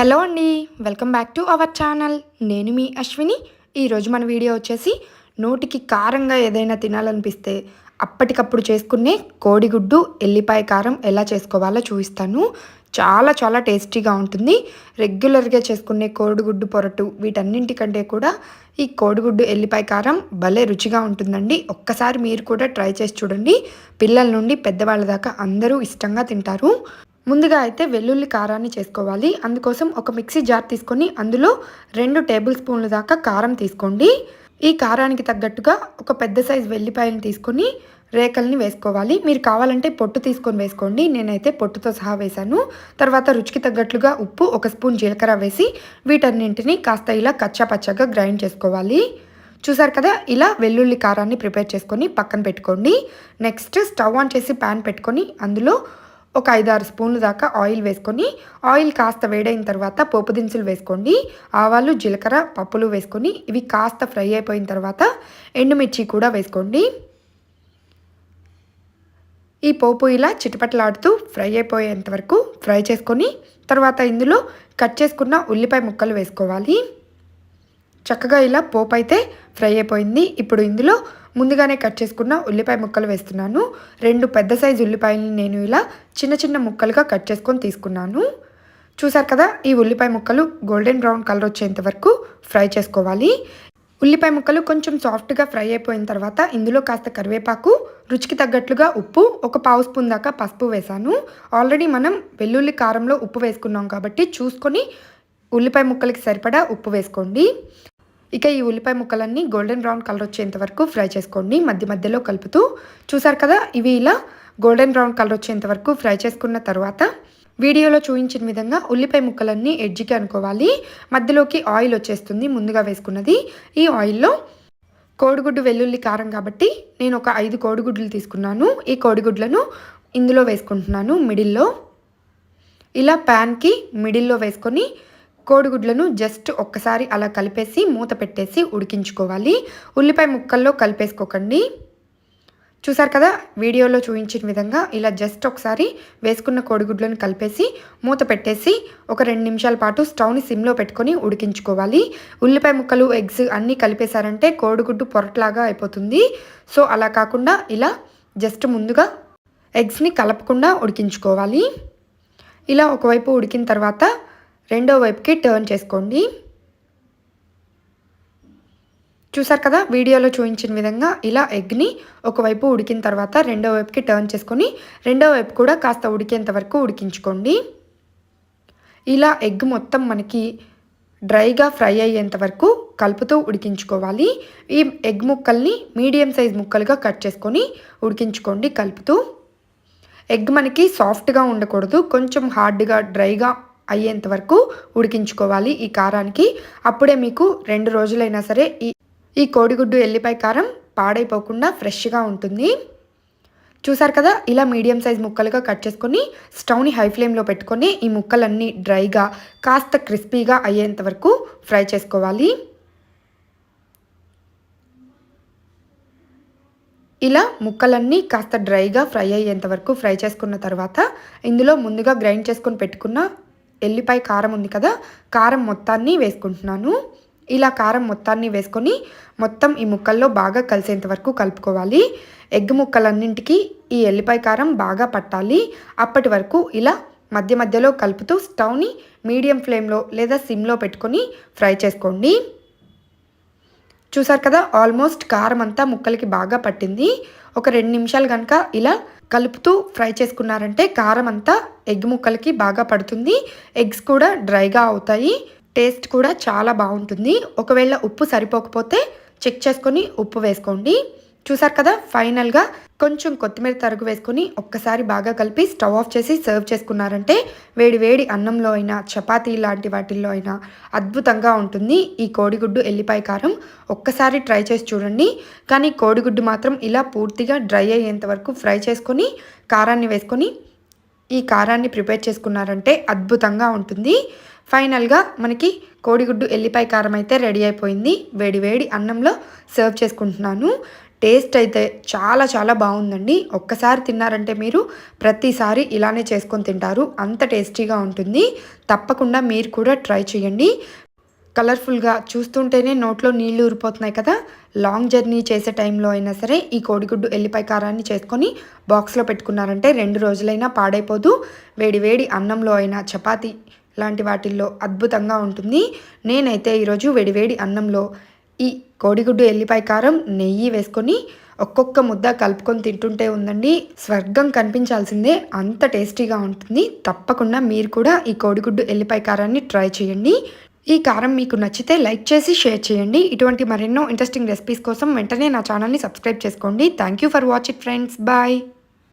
Hello అండి welcome back to our channel. నేను మీ అశ్విని. ఈరోజు మన వీడియో వచ్చేసి నోటికి కారంగా ఏదైనా తినాలనిపిస్తే అప్పటికప్పుడు చేసుకునే కోడిగుడ్డు ఎల్లిపాయ కారం ఎలా చేసుకోవాలో చూపిస్తాను. చాలా చాలా టేస్టీగా ఉంటుంది. రెగ్యులర్గా చేసుకునే కోడిగుడ్డు పొరటు వీటన్నింటికంటే కూడా ఈ కోడిగుడ్డు ఎల్లిపాయ కారం భలే రుచిగా ఉంటుందండి. ఒక్కసారి మీరు కూడా ట్రై చేసి చూడండి. పిల్లల నుండి పెద్దవాళ్ళ దాకా అందరూ ఇష్టంగా తింటారు. ముందుగా అయితే వెల్లుల్లి కారాన్ని చేసుకోవాలి. అందుకోసం ఒక మిక్సీ జార్ తీసుకొని అందులో రెండు టేబుల్ స్పూన్ల దాకా కారం తీసుకోండి. ఈ కారానికి తగ్గట్టుగా ఒక పెద్ద సైజు వెల్లిపాయలను తీసుకొని రేకల్ని వేసుకోవాలి. మీరు కావాలంటే పొట్టు తీసుకొని వేసుకోండి. నేనైతే పొట్టుతో సహా వేశాను. తర్వాత రుచికి తగ్గట్లుగా ఉప్పు ఒక స్పూన్ జీలకర్ర వేసి వీటన్నింటినీ కాస్త ఇలా కచ్చాపచ్చగా గ్రైండ్ చేసుకోవాలి. చూసారు కదా? ఇలా వెల్లుల్లి కారాన్ని ప్రిపేర్ చేసుకొని పక్కన పెట్టుకోండి. నెక్స్ట్ స్టవ్ ఆన్ చేసి ప్యాన్ పెట్టుకొని అందులో ఒక ఐదారు స్పూన్లు దాకా ఆయిల్ వేసుకొని ఆయిల్ కాస్త వేడైన తర్వాత పోపు దినుసులు వేసుకోండి. ఆవాలు జీలకర్ర పప్పులు వేసుకొని ఇవి కాస్త ఫ్రై అయిపోయిన తర్వాత ఎండుమిర్చి కూడా వేసుకోండి. ఈ పోపు ఇలా చిటపట్లాడుతూ ఫ్రై అయిపోయేంత వరకు ఫ్రై చేసుకొని తర్వాత ఇందులో కట్ చేసుకున్న ఉల్లిపాయ ముక్కలు వేసుకోవాలి. చక్కగా ఇలా పోపు అయితే ఫ్రై అయిపోయింది. ఇప్పుడు ఇందులో ముందుగానే కట్ చేసుకున్న ఉల్లిపాయ ముక్కలు వేస్తున్నాను. రెండు పెద్ద సైజు ఉల్లిపాయలని నేను ఇలా చిన్న చిన్న ముక్కలుగా కట్ చేసుకొని తీసుకున్నాను. చూసారు కదా ఈ ఉల్లిపాయ ముక్కలు గోల్డెన్ బ్రౌన్ కలర్ వచ్చేంత వరకు ఫ్రై చేసుకోవాలి. ఉల్లిపాయ ముక్కలు కొంచెం సాఫ్ట్గా ఫ్రై అయిపోయిన తర్వాత ఇందులో కాస్త కరివేపాకు రుచికి తగ్గట్లుగా ఉప్పు ఒక పావు స్పూన్ దాకా పసుపు వేశాను. ఆల్రెడీ మనం వెల్లుల్లి కారంలో ఉప్పు వేసుకున్నాం కాబట్టి చూసుకొని ఉల్లిపాయ ముక్కలకి సరిపడా ఉప్పు వేసుకోండి. ఇక ఈ ఉల్లిపాయ ముక్కలన్నీ గోల్డెన్ బ్రౌన్ కలర్ వచ్చేంత వరకు ఫ్రై చేసుకోండి. మధ్య మధ్యలో కలుపుతూ చూసారు కదా ఇవి ఇలా గోల్డెన్ బ్రౌన్ కలర్ వచ్చేంత వరకు ఫ్రై చేసుకున్న తర్వాత వీడియోలో చూపించిన విధంగా ఉల్లిపాయ ముక్కలన్నీ ఎడ్జికి అనుకోవాలి. మధ్యలోకి ఆయిల్ వచ్చేస్తుంది ముందుగా వేసుకున్నది. ఈ ఆయిల్లో కోడిగుడ్డు వెల్లుల్లి కారం కాబట్టి నేను ఒక ఐదు కోడిగుడ్లు తీసుకున్నాను. ఈ కోడిగుడ్లను ఇందులో వేసుకుంటున్నాను మిడిల్లో ఇలా ప్యాన్కి మిడిల్లో వేసుకొని కోడిగుడ్లను జస్ట్ ఒక్కసారి అలా కలిపేసి మూత పెట్టేసి ఉడికించుకోవాలి. ఉల్లిపాయ ముక్కల్లో కలిపేసుకోకండి. చూసారు కదా వీడియోలో చూపించిన విధంగా ఇలా జస్ట్ ఒకసారి వేసుకున్న కోడిగుడ్లను కలిపేసి మూత పెట్టేసి ఒక రెండు నిమిషాల పాటు స్టవ్ని సిమ్లో పెట్టుకొని ఉడికించుకోవాలి. ఉల్లిపాయ ముక్కలు ఎగ్స్ అన్నీ కలిపేశారంటే కోడిగుడ్డు పొరట్లాగా అయిపోతుంది. సో అలా కాకుండా ఇలా జస్ట్ ముందుగా ఎగ్స్ని కలపకుండా ఉడికించుకోవాలి. ఇలా ఒకవైపు ఉడికిన తర్వాత రెండో వైపుకి టర్న్ చేసుకోండి. చూసారు కదా వీడియోలో చూపించిన విధంగా ఇలా ఎగ్ని ఒకవైపు ఉడికిన తర్వాత రెండో వైపుకి టర్న్ చేసుకొని రెండో వైపు కూడా కాస్త ఉడికేంత వరకు ఉడికించుకోండి. ఇలా ఎగ్ మొత్తం మనకి డ్రైగా ఫ్రై అయ్యేంత వరకు కలుపుతూ ఉడికించుకోవాలి. ఈ ఎగ్ ముక్కల్ని మీడియం సైజ్ ముక్కలుగా కట్ చేసుకొని ఉడికించుకోండి కలుపుతూ. ఎగ్ మనకి సాఫ్ట్గా ఉండకూడదు కొంచెం హార్డ్గా డ్రైగా అయ్యేంత వరకు ఉడికించుకోవాలి ఈ కారానికి. అప్పుడే మీకు రెండు రోజులైనా సరే ఈ ఈ కోడిగుడ్డు ఎల్లిపాయ కారం పాడైపోకుండా ఫ్రెష్గా ఉంటుంది. చూసారు కదా ఇలా మీడియం సైజ్ ముక్కలుగా కట్ చేసుకొని స్టవ్ని హై ఫ్లేమ్లో పెట్టుకొని ఈ ముక్కలన్నీ డ్రైగా కాస్త క్రిస్పీగా అయ్యేంత వరకు ఫ్రై చేసుకోవాలి. ఇలా ముక్కలన్నీ కాస్త డ్రైగా ఫ్రై అయ్యేంత వరకు ఫ్రై చేసుకున్న తర్వాత ఇందులో ముందుగా గ్రైండ్ చేసుకొని పెట్టుకున్న ఎల్లిపాయ కారం ఉంది కదా కారం మొత్తాన్ని వేసుకుంటున్నాను. ఇలా కారం మొత్తాన్ని వేసుకొని మొత్తం ఈ ముక్కల్లో బాగా కలిసేంత వరకు కలుపుకోవాలి. ఎగ్ ముక్కలన్నింటికి ఈ ఎల్లిపాయ కారం బాగా పట్టాలి. అప్పటి వరకు ఇలా మధ్య మధ్యలో కలుపుతూ స్టవ్ని మీడియం ఫ్లేమ్లో లేదా సిమ్లో పెట్టుకొని ఫ్రై చేసుకోండి. చూసారు కదా ఆల్మోస్ట్ కారం అంతా ముక్కలకి బాగా పట్టింది. ఒక రెండు నిమిషాలు కనుక ఇలా కలుపుతూ ఫ్రై చేసుకున్నారంటే కారం అంతా ఎగ్ ముక్కలకి బాగా పడుతుంది. ఎగ్స్ కూడా డ్రైగా అవుతాయి. టేస్ట్ కూడా చాలా బాగుంటుంది. ఒకవేళ ఉప్పు సరిపోకపోతే చెక్ చేసుకొని ఉప్పు వేసుకోండి. చూసారు కదా? ఫైనల్గా కొంచెం కొత్తిమీర తరుగు వేసుకొని ఒక్కసారి బాగా కలిపి స్టవ్ ఆఫ్ చేసి సర్వ్ చేసుకున్నారంటే వేడి వేడి అన్నంలో అయినా చపాతీ లాంటి వాటిల్లో అయినా అద్భుతంగా ఉంటుంది. ఈ కోడిగుడ్డు ఎల్లిపాయ కారం ఒక్కసారి ట్రై చేసి చూడండి. కానీ కోడిగుడ్డు మాత్రం ఇలా పూర్తిగా డ్రై అయ్యేంత వరకు ఫ్రై చేసుకొని కారాన్ని వేసుకొని ఈ కారాన్ని ప్రిపేర్ చేసుకున్నారంటే అద్భుతంగా ఉంటుంది. ఫైనల్గా మనకి కోడిగుడ్డు ఎల్లిపాయ కారం అయితే రెడీ అయిపోయింది. వేడివేడి అన్నంలో సర్వ్ చేసుకుంటున్నాను. టేస్ట్ అయితే చాలా చాలా బాగుందండి. ఒక్కసారి తిన్నారంటే మీరు ప్రతిసారి ఇలానే చేసుకొని తింటారు. అంత టేస్టీగా ఉంటుంది. తప్పకుండా మీరు కూడా ట్రై చేయండి. కలర్ఫుల్గా చూస్తుంటేనే నోట్లో నీళ్ళు ఊరిపోతున్నాయి కదా. లాంగ్ జర్నీ చేసే టైంలో అయినా సరే ఈ కోడిగుడ్డు ఎల్లిపాయ కారాన్ని చేసుకొని బాక్స్లో పెట్టుకున్నారంటే రెండు రోజులైనా పాడైపోదు. వేడి వేడి అన్నంలో అయినా చపాతీ లాంటి వాటిల్లో అద్భుతంగా ఉంటుంది. నేనైతే ఈరోజు వేడివేడి అన్నంలో ఈ కోడిగుడ్డు ఎల్లిపాయ కారం నెయ్యి వేసుకొని ఒక్కొక్క ముద్ద కలుపుకొని తింటుంటే ఉందండి. స్వర్గం కనిపించాల్సిందే. అంత టేస్టీగా ఉంటుంది. తప్పకుండా మీరు కూడా ఈ కోడిగుడ్డు ఎల్లిపాయ కారాన్ని ట్రై చేయండి. ఈ కారం మీకు నచ్చితే లైక్ చేసి షేర్ చేయండి. ఇటువంటి మరెన్నో ఇంట్రెస్టింగ్ రెసిపీస్ కోసం వెంటనే నా ఛానల్ని సబ్స్క్రైబ్ చేసుకోండి. Thank you for watch it friends. Bye.